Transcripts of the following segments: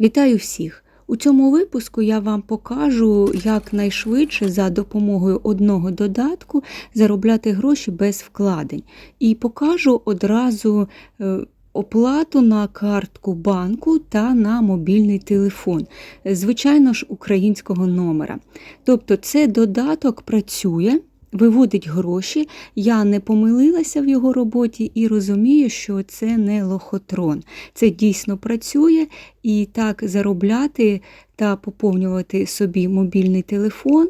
Вітаю всіх! У цьому випуску я вам покажу, як найшвидше за допомогою одного додатку заробляти гроші без вкладень. І покажу одразу е, оплату на картку банку та на мобільний телефон, звичайно ж, українського номера. Тобто, це додаток працює. Виводить гроші, я не помилилася в його роботі і розумію, що це не лохотрон. Це дійсно працює і так заробляти та поповнювати собі мобільний телефон,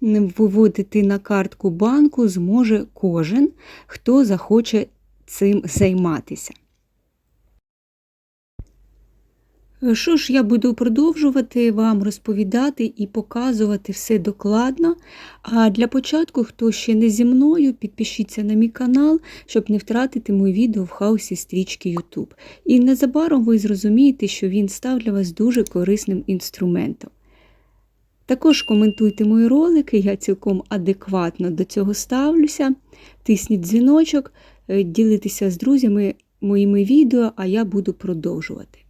виводити на картку банку зможе кожен, хто захоче цим займатися. Що ж, я буду продовжувати вам розповідати і показувати все докладно. А для початку, хто ще не зі мною, підпишіться на мій канал, щоб не втратити мої відео в хаосі стрічки YouTube. І незабаром ви зрозумієте, що він став для вас дуже корисним інструментом. Також коментуйте мої ролики, я цілком адекватно до цього ставлюся. Тисніть дзвіночок, е, ділитеся з друзями моїми відео, а я буду продовжувати.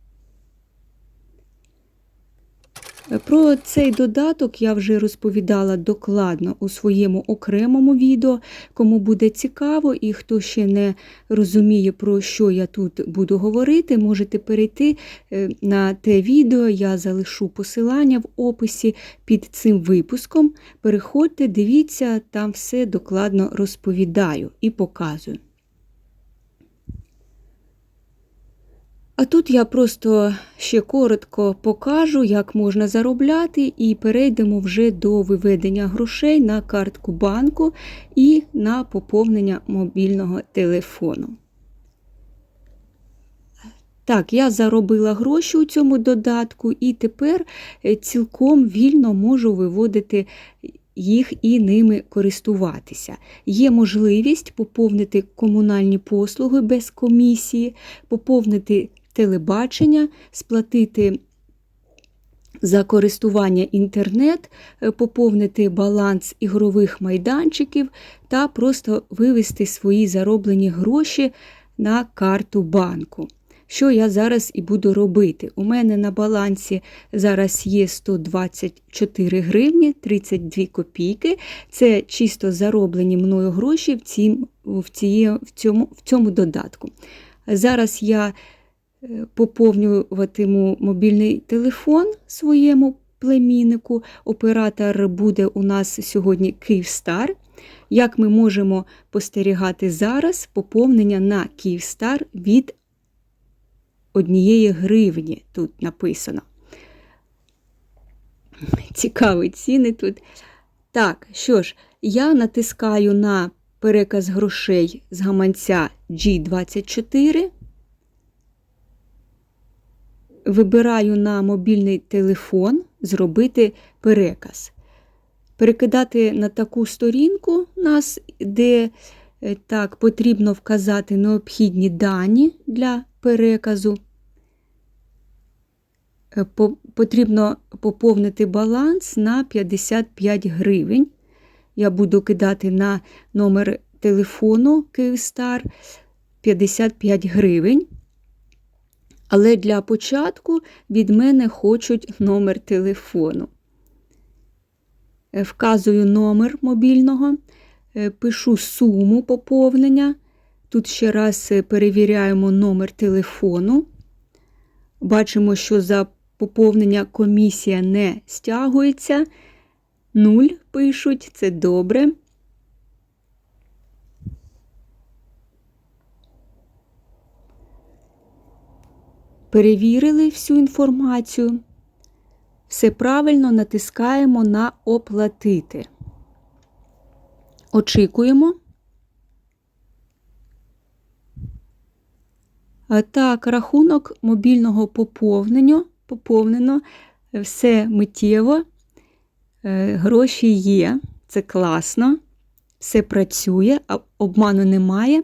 Про цей додаток я вже розповідала докладно у своєму окремому відео. Кому буде цікаво і хто ще не розуміє, про що я тут буду говорити, можете перейти е, на те відео, я залишу посилання в описі під цим випуском. Переходьте, дивіться, там все докладно розповідаю і показую. А тут я просто ще коротко покажу, як можна заробляти, і перейдемо вже до виведення грошей на картку банку і на поповнення мобільного телефону. Так, я заробила гроші у цьому додатку, і тепер е, цілком вільно можу виводити їх і ними користуватися. Є можливість поповнити комунальні послуги без комісії, поповнити телебачення, сплатити за користування інтернет, е, поповнити баланс ігрових майданчиків та просто вивести свої зароблені гроші на карту банку. Що я зараз і буду робити? У мене на балансі зараз є 124 гривні 32 копійки. Це чисто зароблені мною гроші в, цім, в, цьому, в цьому додатку. Зараз я поповнюватиму мобільний телефон своєму племіннику. Оператор буде у нас сьогодні Київстар. Як ми можемо спостерігати зараз поповнення на Київстар від однієї гривні тут написано. Цікаві ціни тут. Так, що ж, я натискаю на переказ грошей з гаманця G24 вибираю на мобільний телефон зробити переказ. Перекидати на таку сторінку нас, де е, так, потрібно вказати необхідні дані для переказу. Е, потрібно поповнити баланс на 55 гривень. Я буду кидати на номер телефону Київстар 55 гривень. Але для початку від мене хочуть номер телефону. Е, вказую номер мобільного, е, пишу суму поповнення. Тут ще раз е, перевіряємо номер телефону. Бачимо, що за поповнення комісія не стягується. Нуль пишуть, це добре. Перевірили всю інформацію. Все правильно натискаємо на Оплатити. Очікуємо. Так, рахунок мобільного поповнення. Поповнено, все миттєво, е, гроші є, це класно, все працює, обману немає.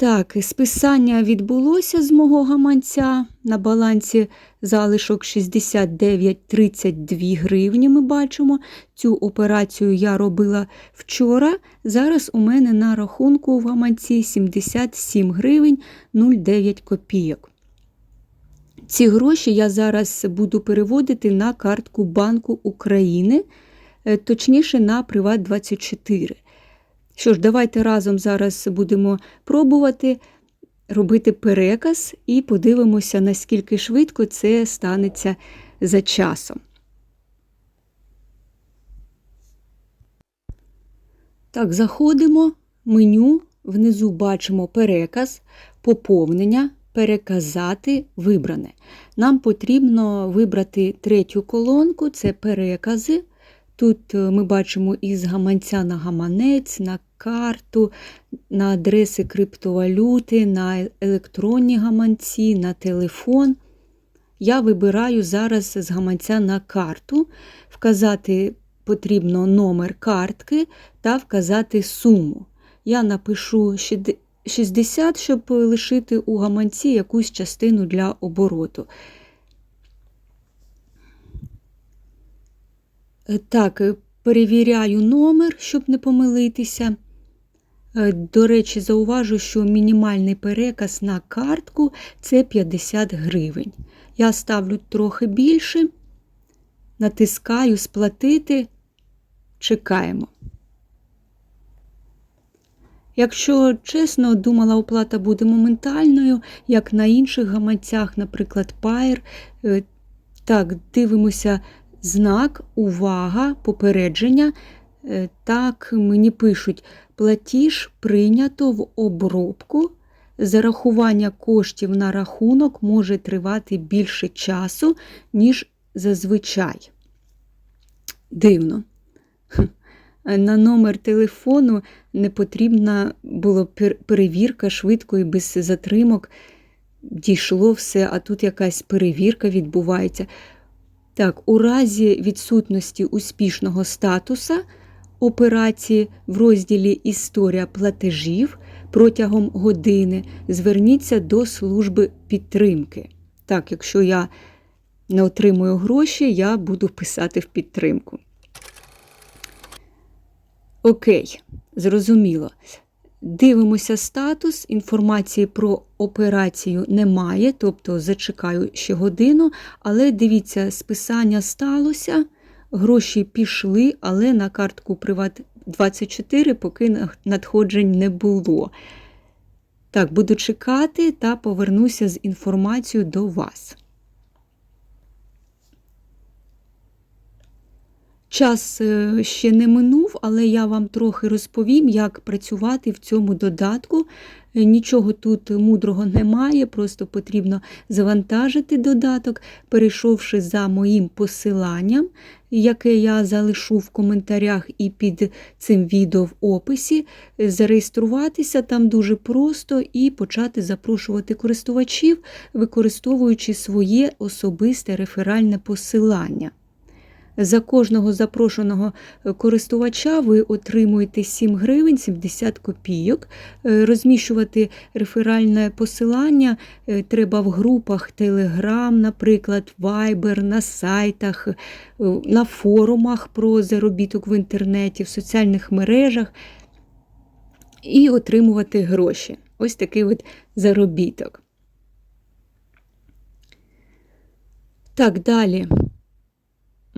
Так, списання відбулося з мого гаманця. На балансі залишок 69,32 гривні. Ми бачимо. Цю операцію я робила вчора. Зараз у мене на рахунку в гаманці 77 гривень 09 копійок. Ці гроші я зараз буду переводити на картку Банку України, е, точніше на Приват 24. Що ж, давайте разом зараз будемо пробувати робити переказ і подивимося, наскільки швидко це станеться за часом. Так, заходимо, меню, внизу бачимо переказ, поповнення, переказати вибране. Нам потрібно вибрати третю колонку це перекази. Тут е, ми бачимо із гаманця на гаманець, на карту, на адреси криптовалюти, на електронні гаманці, на телефон. Я вибираю зараз з гаманця на карту, вказати потрібно номер картки та вказати суму. Я напишу 60, щоб лишити у гаманці якусь частину для обороту. Так, перевіряю номер, щоб не помилитися. До речі, зауважу, що мінімальний переказ на картку це 50 гривень. Я ставлю трохи більше, натискаю сплатити, чекаємо. Якщо чесно, думала, оплата буде моментальною, як на інших гаманцях, наприклад, Pair. Так, дивимося знак, увага, попередження. Так, мені пишуть, платіж прийнято в обробку. Зарахування коштів на рахунок може тривати більше часу, ніж зазвичай. Дивно. На номер телефону не потрібна була перевірка швидко і без затримок. Дійшло все, а тут якась перевірка відбувається. Так, у разі відсутності успішного статуса операції в розділі Історія платежів протягом години зверніться до служби підтримки. Так, якщо я не отримую гроші, я буду писати в підтримку. Окей, зрозуміло. Дивимося статус, інформації про операцію немає, тобто зачекаю ще годину, але дивіться, списання сталося, гроші пішли, але на картку Приват 24 поки надходжень не було. Так, буду чекати та повернуся з інформацією до вас. Час е, ще не минув, але я вам трохи розповім, як працювати в цьому додатку. Е, нічого тут мудрого немає, просто потрібно завантажити додаток, перейшовши за моїм посиланням, яке я залишу в коментарях і під цим відео в описі, е, зареєструватися там дуже просто і почати запрошувати користувачів, використовуючи своє особисте реферальне посилання. За кожного запрошеного е, користувача ви отримуєте 7 гривень 70 копійок. Е, розміщувати реферальне посилання е, треба в групах Telegram, наприклад, Viber, на сайтах, на форумах про заробіток в інтернеті, в соціальних мережах і отримувати гроші. Ось такий от заробіток. Так, далі.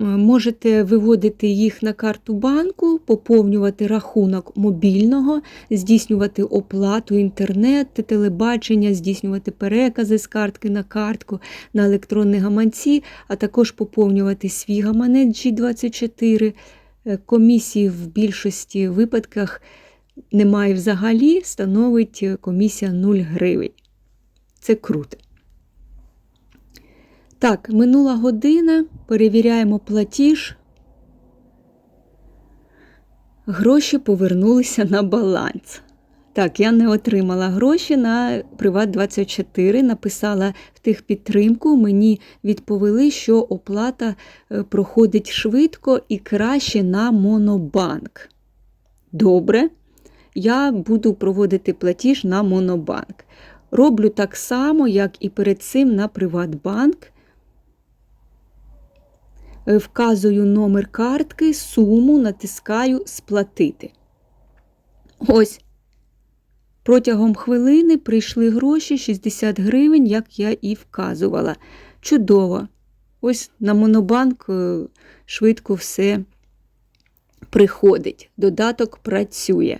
Е, можете виводити їх на карту банку, поповнювати рахунок мобільного, здійснювати оплату інтернет, телебачення, здійснювати перекази з картки на картку на електронні гаманці, а також поповнювати свій гаманець G24. Е, комісії в більшості випадках немає взагалі, становить е, комісія 0 гривень. Це круто. Так, минула година, перевіряємо платіж. Гроші повернулися на баланс. Так, я не отримала гроші на Приват24, написала в тих підтримку, мені відповіли, що оплата е, проходить швидко і краще на Монобанк. Добре, я буду проводити платіж на Монобанк. Роблю так само, як і перед цим на Приватбанк. Е, вказую номер картки, суму, натискаю Сплатити. Ось. Протягом хвилини прийшли гроші 60 гривень, як я і вказувала. Чудово! Ось на Монобанк е, швидко все приходить. Додаток працює.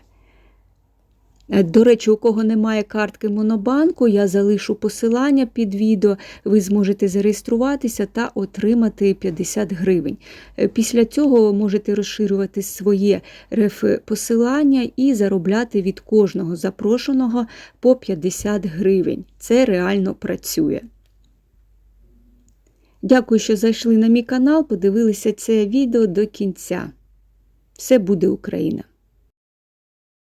Е, До речі, у кого немає картки Монобанку, я залишу посилання під відео. Ви зможете зареєструватися та отримати 50 гривень. Е, Після цього можете розширювати своє реф-посилання і заробляти від кожного запрошеного по 50 гривень. Це реально працює. Дякую, що зайшли на мій канал, подивилися це відео до кінця. Все буде Україна!